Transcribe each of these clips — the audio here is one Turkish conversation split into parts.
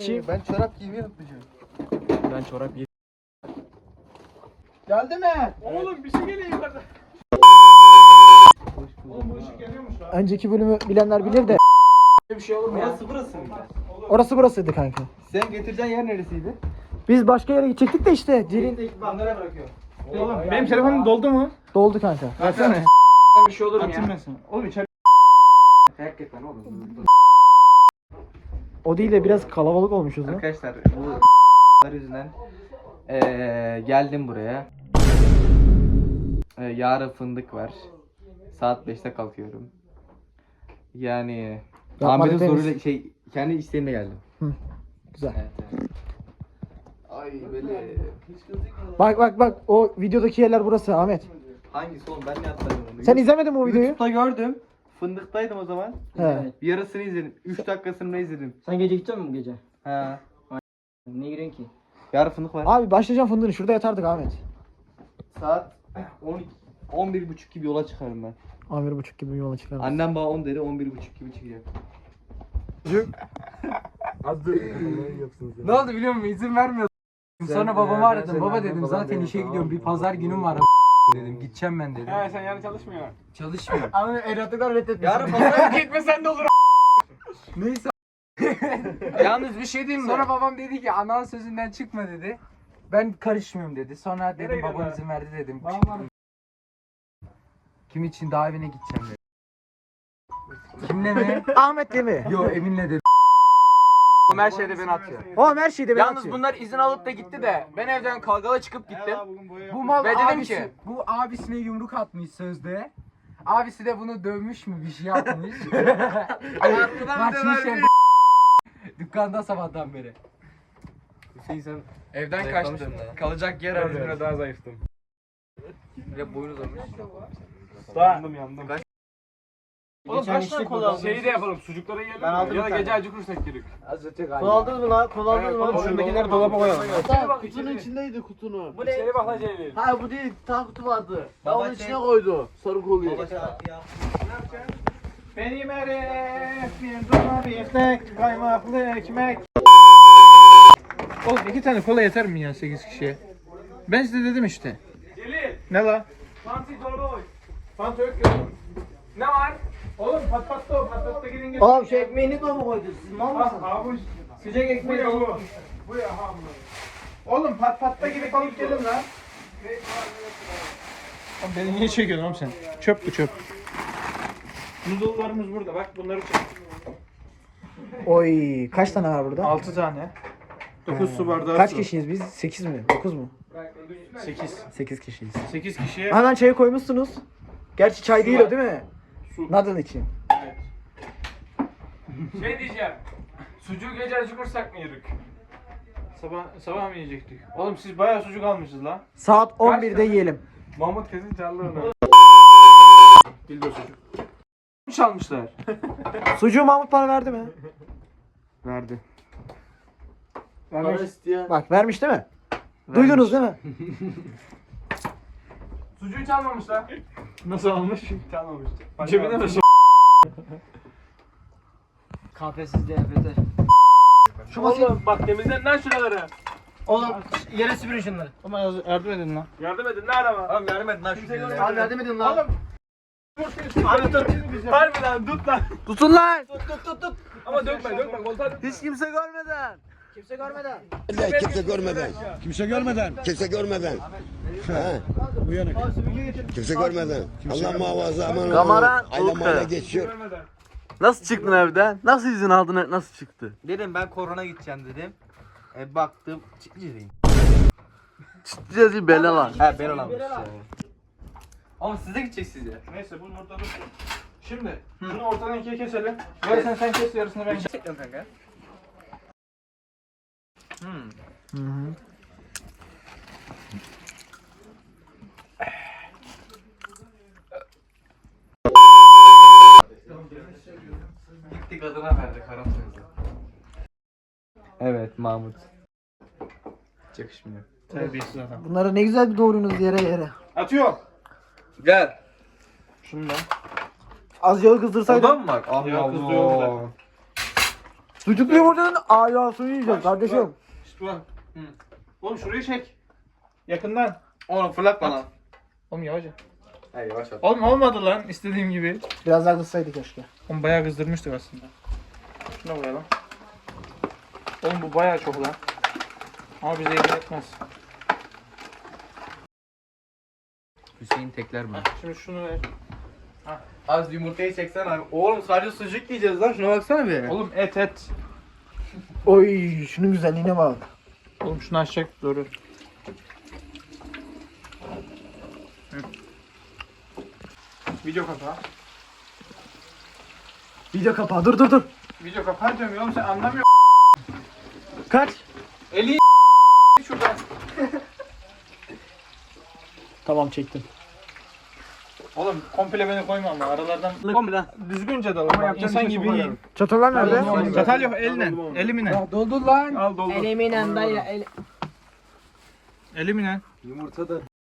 Ben çorap giymeyi unutmuşum. Ben çorap yedim. Geldi mi? Oğlum bir şey geliyor yukarıda. Önceki bölümü bilenler bilir de. Bir şey olur mu ya? Burası burası mıydı? Orası burasıydı kanka. Sen getireceğin yer neresiydi? Biz başka yere gidecektik de işte Celil Nereye bırakıyor? Oğlum benim telefonum doldu mu? doldu kanka. Versene. Bir şey olur Atayım ben sana. Oğlum içeri. Hakikaten oğlum. O değil de biraz kalabalık olmuşuz lan. Arkadaşlar bu yüzünden eee geldim buraya. Eee, yarın fındık var. Saat 5'te kalkıyorum. Yani Yapma Ahmet'in dediniz. soruyla şey kendi isteğimle geldim. Güzel. Evet, evet. Ay böyle Bak bak bak o videodaki yerler burası Ahmet. hangisi oğlum ben ne atladım onu? Sen izlemedin mi o videoyu? YouTube'da gördüm. Fındıktaydım o zaman. He. Bir yarısını izledim. 3 dakikasını ne izledim? Sen gece gidecek misin bu gece? Ha. Ne giriyorsun ki? Yarın fındık var. Abi başlayacağım fındığını şurada yatardık Ahmet. Saat 12 11 buçuk gibi yola çıkarım ben. Amir buçuk gibi yola çıkarız. Annem bana 10 dedi 11 buçuk gibi çıkacak. Ne oldu biliyor musun? İzin vermiyor. Sonra babamı aradım. Baba dedim zaten işe gidiyorum. Bir pazar günüm var. Dedim. Gideceğim ben dedim. He sen yarın çalışmıyorsun. Çalışmıyor. Ama erotikten reddetmiş. Yarın pazar Gitmesen de olur. Neyse. Yalnız bir şey diyeyim mi? Sonra babam dedi ki anan sözünden çıkma dedi. Ben karışmıyorum dedi. Sonra dedim babam gidiyorsun izin verdi dedim. Çıktım. Kim için daha evine gideceğim dedi. Kimle mi? Ahmet değil mi? Yo Emin'le dedi. Oğlum her şeyde beni atıyor. Oğlum her şeyde ben Yalnız atıyor. bunlar izin alıp da gitti de ben evden kavgalı çıkıp gittim. Bu mal Ve dedim abisi, ki- bu abisine yumruk atmış sözde. Abisi de bunu dövmüş mü bir şey yapmış. Kaçmış evde. Dükkanda sabahtan beri. Hüseyin sen Evden Zayıflamışsın kaçtım. Kalacak yer arıyorum. daha zayıftım. ve boyun uzamış. Yandım yandım. Oğlum Geçen kaç işte tane kola kola aldım. Şeyi de yapalım. Sucukları yiyelim. Ben aldım Ya bir da tane. gece acı kursak yedik. Kol aldınız mı lan? Kol Evet, oğlum şundakileri dolaba koyalım. Bak, kutunun içeri. içindeydi kutunun. Bu ne? İçeri bak lan Celil. Ha bu değil, ta kutu vardı. Ben Baba onun şey- içine koydu. Sarı kolye. Benim herif bir duman biftek, kaymaklı ekmek. Oğlum iki tane kola yeter mi ya 8 kişiye? Ben size dedim işte. Celil. Ne la? Fancy dolaba koy. Fanta yok ya. Ne var? Oğlum pat pat da o pat pat da gidin getir. Oğlum şu ekmeğini de mi koydun? Siz mal Ah, mısınız? Abi Sıcak bu ekmeği ya bu. Bu ya ha bu. Oğlum pat pat da gidip alıp gelin lan. Oğlum beni niye çekiyorsun oğlum sen? Çöp bu çöp. Noodle'larımız burada bak bunları çek. Oy kaç tane var burada? 6 tane. 9 su bardağı Kaç su. kişiyiz biz? 8 mi? 9 mu? 8. 8 kişiyiz. 8 kişiye Hemen çayı koymuşsunuz. Gerçi çay değil o değil mi? Su. Nadal için. Şey diyeceğim. Sucuğu gece acıkırsak mı yedik? Sabah sabah mı yiyecektik? Oğlum siz bayağı sucuk almışsınız lan. Saat 11'de yiyelim. Mahmut kesin onu. Dildo sucuk. Çalmışlar? Sucuğu Mahmut bana verdi mi? Verdi. Vermiş. Bak vermiş değil mi? Duydunuz değil mi? Sucuğu çalmamışlar. Nasıl almış? Çalmamış. Cebine mi KPSS DFT. Şu Oğlum bak temizlen lan şuraları. Oğlum yere süpürün şunları. Ama yardım edin lan. Yardım edin nerede var? Oğlum yardım edin lan şu bize. Abi yardım edin lan. Oğlum. Abi tut. Harbi lan tut lan. Tutun lan. Tut tut tut tut. Ama dökme dökme koltuğa dökme. Hiç kimse görmeden. Kimse görmeden. Kimse görmeden. Kimse görmeden. Kimse görmeden. Ha, Uyanık. kimse görmeden. Allah muhafaza aman Kamera Ayla Ulka. mayla geçiyor. Nasıl çıktın evden? Nasıl izin aldın? Nasıl çıktı? Dedim ben korona gideceğim dedim. E baktım çıkmayayım. Ciddi bela lan. He olamış ya. Ama siz de gideceksiniz ya. Neyse bunu ortada dursun. Şimdi bunu ortadan ikiye keselim. Yarısını sen kes yarısını ben kes. Çekiyorum kanka. Gitti kadına verdi karamsızı. Evet Mahmut. Hiç yakışmıyor. Terbiyesiz adam. Bunları ne güzel bir doğrunuz yere yere. Atıyor. Gel. Şundan. Az yağı kızdırsaydın. Odan mı var? Ah Ya Allah. Sucuklu yumurtanın alasını yiyeceğiz kardeşim. İşte bak. Hı. Oğlum şurayı çek. Yakından. Oğlum fırlatma lan. Oğlum yavaş yap. He yavaş at. Oğlum olmadı lan istediğim gibi. Biraz daha kızsaydı keşke. Oğlum bayağı kızdırmıştık aslında. Şuna koyalım. Oğlum bu bayağı çok lan. Ama bize ilgi etmez. Hüseyin tekler bunu. Şimdi şunu ver. Az yumurtayı çeksen abi. Oğlum sadece sucuk yiyeceğiz lan şuna baksana bir. Oğlum et et. Oy şunun güzelliğine bak. Oğlum şunu açacak doğru. Video kapağı. Video kapağı dur dur dur. Video kapağı diyorum ya oğlum sen anlamıyor Kaç? Eli şuradan. Tamam çektim. Oğlum komple beni koyma ama aralardan. Oğlum düzgünce dal ama insan gibi yiyin. Çatallar nerede? Çatal yok elle. Elimine. Doldur lan. Al doldur. Eliminen dayı. El... Elimine. Yumurta da.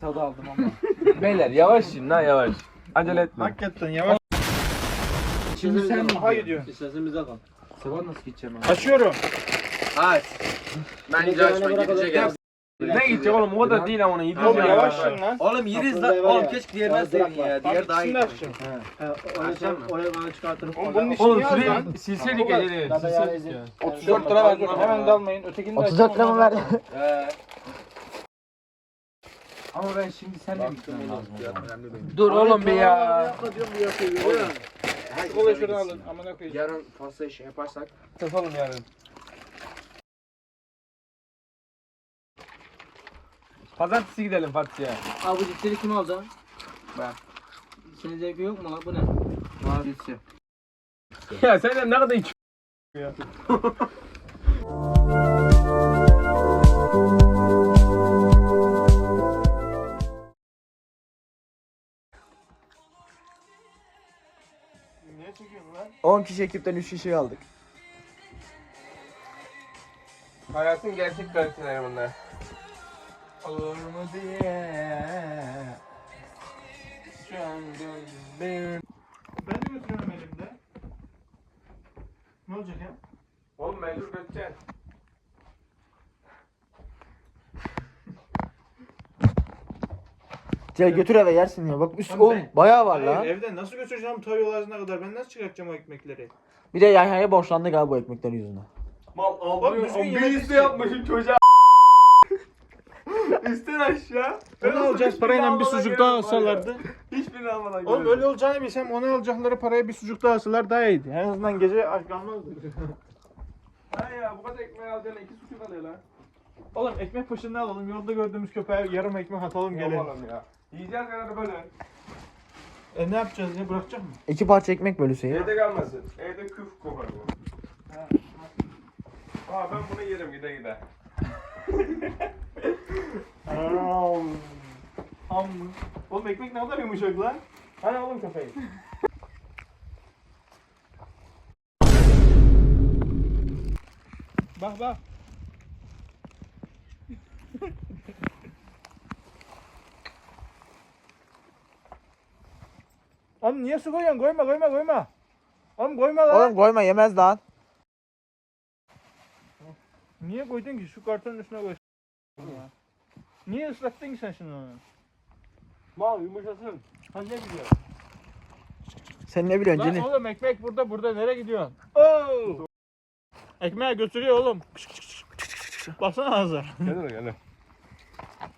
Tadı aldım ama. Beyler yavaş yiyin lan yavaş. Acele etme. Hakikaten yavaş. Şimdi sen Aha gidiyor. Sabah nasıl gideceğim abi? Açıyorum. Aç. Bence açma gidecek ya. Ne gidecek oğlum o da değil ama onu Oğlum yiyin lan. Oğlum yeriz lan. Oğlum keşke diğer verseydin ya. Diğer daha iyi. Şimdi açacağım. Oğlum bunun işi Oğlum niye az lan? şurayı silseydik geceleri. 34 lira ver. dur. Hemen dalmayın. Ötekini de 34 lira mı ver? He. Ama ben şimdi senle gitmem lazım. Dur oğlum bir ya. Kola şuradan alın. Amına koyayım. Yarın pasta şey yaparsak. Satalım yarın. Pazartesi gidelim partiye. Abi bu cipsleri kim alacak? Ben. Senin zevki yok mu lan bu ne? Vazgeçeceğim. Ya sen de ne kadar iç. Niye 10 kişi ekipten 3 kişi kaldık. Hayatın gerçek kaliteli bunlar. Olur mu diye. Şu an Ben de götürüyorum elimde. Ne olacak ya? Oğlum mecbur götüreceksin. Gel götür eve yersin ya. Bak üst Lan oğlum ben- bayağı var Hayır la. evden nasıl götüreceğim ta yol ağzına kadar? Ben nasıl çıkartacağım o ekmekleri? Bir de Yahya'ya borçlandık abi bu ekmekler yüzünden. Mal Oğlum düzgün yemek Bir liste istiyor. yapmışım çocuğa. Üstten aşağı. Ne alacağız parayla bir sucuk daha alsalardı. Hiçbirini almadan Oğlum öyle olacağını bilsem onu alacakları paraya bir sucuk daha alsalar daha iyiydi. En azından gece aç kalmazdı. Ha ya bu kadar ekmeği alacaksın iki sucuk alıyor lan. Oğlum ekmek poşetini alalım. Yolda gördüğümüz köpeğe yarım ekmek atalım gelelim. Yapalım ya. Yiyeceğiz kadar böyle. E ne yapacağız ya bırakacak mı? İki parça ekmek bölü Hüseyin. Evde kalmasın. Evde küf kokar bu. Aa ben bunu yerim gide gide. Ham. Oğlum ekmek ne kadar yumuşak lan. Hani oğlum köpeği. bak bak. Oğlum niye su koyuyorsun? Koyma koyma koyma. Oğlum koyma lan. Oğlum koyma yemez lan. Niye koydun ki? Şu kartonun üstüne koy. Niye ıslattın ki sen şimdi onu? Mal yumuşasın. Ha ne biliyor? Sen ne biliyorsun Lan Cini? oğlum ekmek burada burada nereye gidiyorsun? Oo! Ekmeği götürüyor oğlum. Baksana ağza. Gel gel.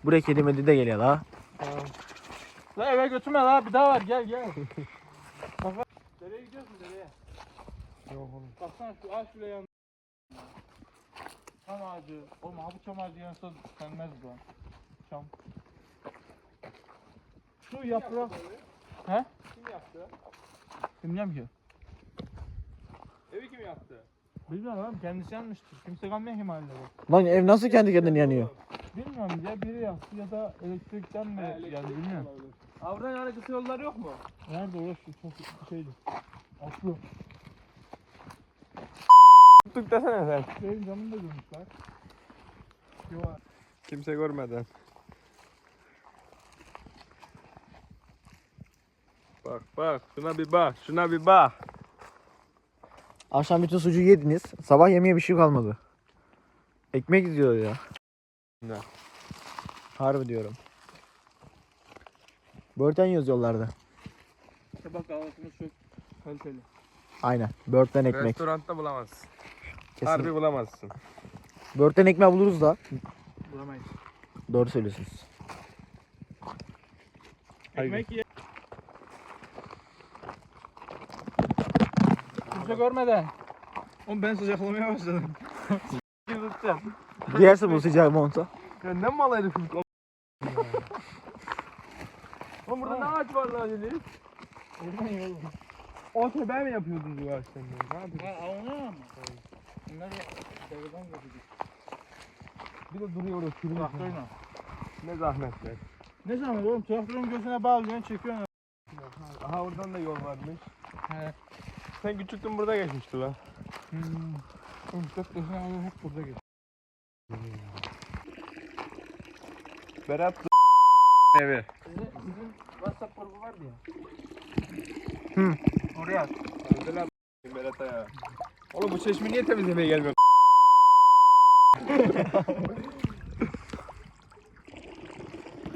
Buraya kedi medi de geliyor la. La eve götürme la bir daha var gel gel. Nereye gidiyorsun nereye? Yok oğlum. Baksana şu ağaç bile yandı. Çam ağacı. Oğlum ha bu çam ağacı yansa tükenmez bu. Çam. Şu yaprak. He? Kim yaptı? Bilmiyorum ki. Evi kim yaptı? Bilmiyorum oğlum kendisi yanmıştır. Kimse kalmıyor ki mahallede. Lan ev nasıl kendi kendine yanıyor? Bilmiyorum ya biri yaktı ya da elektrikten mi yani bilmiyorum. Avrupa yani kısa yollar yok mu? Nerede orası çok şeydi. Aslı. Tuttuk desene sen. Benim camını da görmüşler. Yo, Kimse görmeden. Bak bak şuna bir bak şuna bir bak. Akşam bütün sucuğu yediniz. Sabah yemeğe bir şey kalmadı. Ekmek diyor ya. Ne? Harbi diyorum. Börten yiyoruz yollarda. sabah kahvaltımız çok kaliteli. Aynen. Börten ekmek. Restoranda bulamazsın. Kesin. Harbi bulamazsın. Börten ekmeği buluruz da. Bulamayız. Doğru söylüyorsunuz. Ekmek ye. Kimse görmeden. Oğlum ben sıcaklamaya başladım. Giyerse bu sıcağı monta. Ya ne mal herif bu? Oğlum burada ne ağaç var lan Ali? Oradan iyi oğlum. O teber mi yapıyordun bu ağaçtan? Ne yapıyorsun? Ha avlanıyor mu? Bunları deveden götürdük. Bir de duruyor orada sürüyor. Traktörle. Ne zahmetler. Ne zaman oğlum traktörün gözüne bağlıyorsun çekiyorsun. Aha oradan da yol varmış. He. Sen küçüktün burada geçmişti lan. Hmm. Oğlum gözüne alıyor hep burada geç. Berat evi. Sizin, sizin WhatsApp grubu vardı ya. Hı. Oraya at. Berat'a ya. Oğlum bu çeşme niye temizlemeye gelmiyor?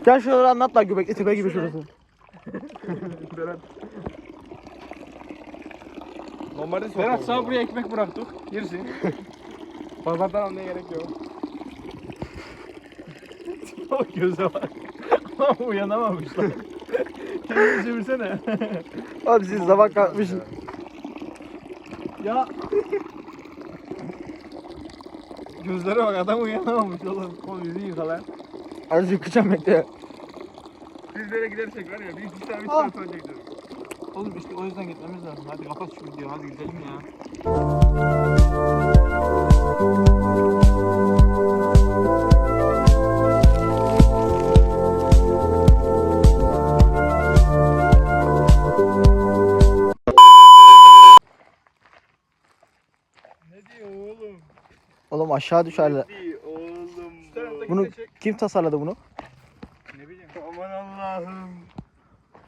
Gel şuraları anlat lan göbekli tepe gibi şurası. Berat. Normalde sok. Berat sağ buraya ekmek bıraktık. Girsin. Pazardan almaya gerek yok. O göze bak. Ama uyanamamışlar. Kendini çevirsene. Abi siz sabah kalkmışsın. ya. Gözlere bak adam uyanamamış oğlum. Oğlum yüzü yıka lan. Azıcık kıçam bekle. Biz böyle gidersek var ya bir iki tane bir Ah. saat önce gideriz. Oğlum işte o yüzden gitmemiz lazım. Hadi kapat şu videoyu hadi gidelim ya. Aşağı düşerler. Oğlum Bunu çek. kim tasarladı bunu? Ne bileyim. Aman Allah'ım.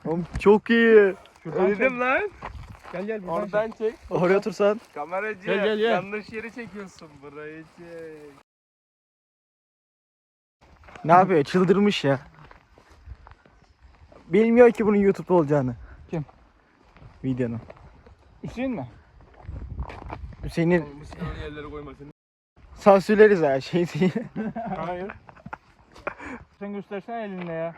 Oğlum çok iyi. Şuradan çek. Öldüm lan. Gel gel buradan Oradan çek. Oraya otursan. Kameracı Gel, gel, gel. yanlış yeri çekiyorsun burayı çek. Ne yapıyor? Çıldırmış ya. Bilmiyor ki bunun YouTube'da olacağını. Kim? Videonun. Hüseyin mi? Hüseyin'in sansürleriz her şey değil. Hayır. Sen göstersene elinle ya.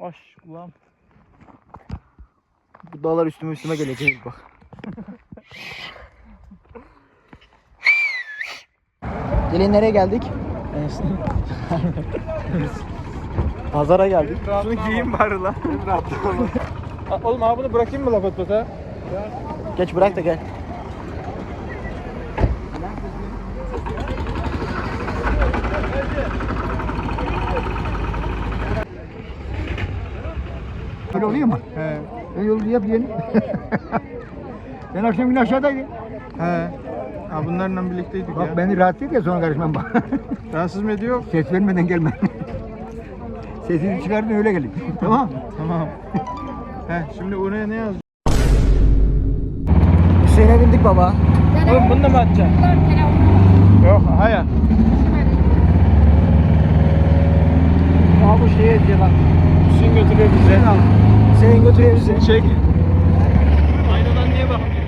Baş kulağım. Bu dağlar üstüme üstüme gelecek bak. Gelin nereye geldik? Pazara geldik. Şunu giyeyim bari lan. Oğlum abi bunu bırakayım mı la pat pata? Geç bırak da gel. Öyle oluyor mu? He. E yolu yap yeni. ben akşam yine aşağıdaydım. He. Ha bunlarla birlikteydik Bak beni rahatsız ya sonra karışmam bak. Rahatsız mı ediyor? Ses vermeden gelme. Sesini çıkardın öyle gelin. tamam. Tamam. He şimdi oraya ne yaz? Hüseyin'e bindik baba. Oğlum bunu da mı atacaksın? Yok hayır. Abi bu şeye diye bak. Hüseyin götürüyor bizi. Hüseyin götürüyor bizi. Çek. Aynadan niye bakmıyor?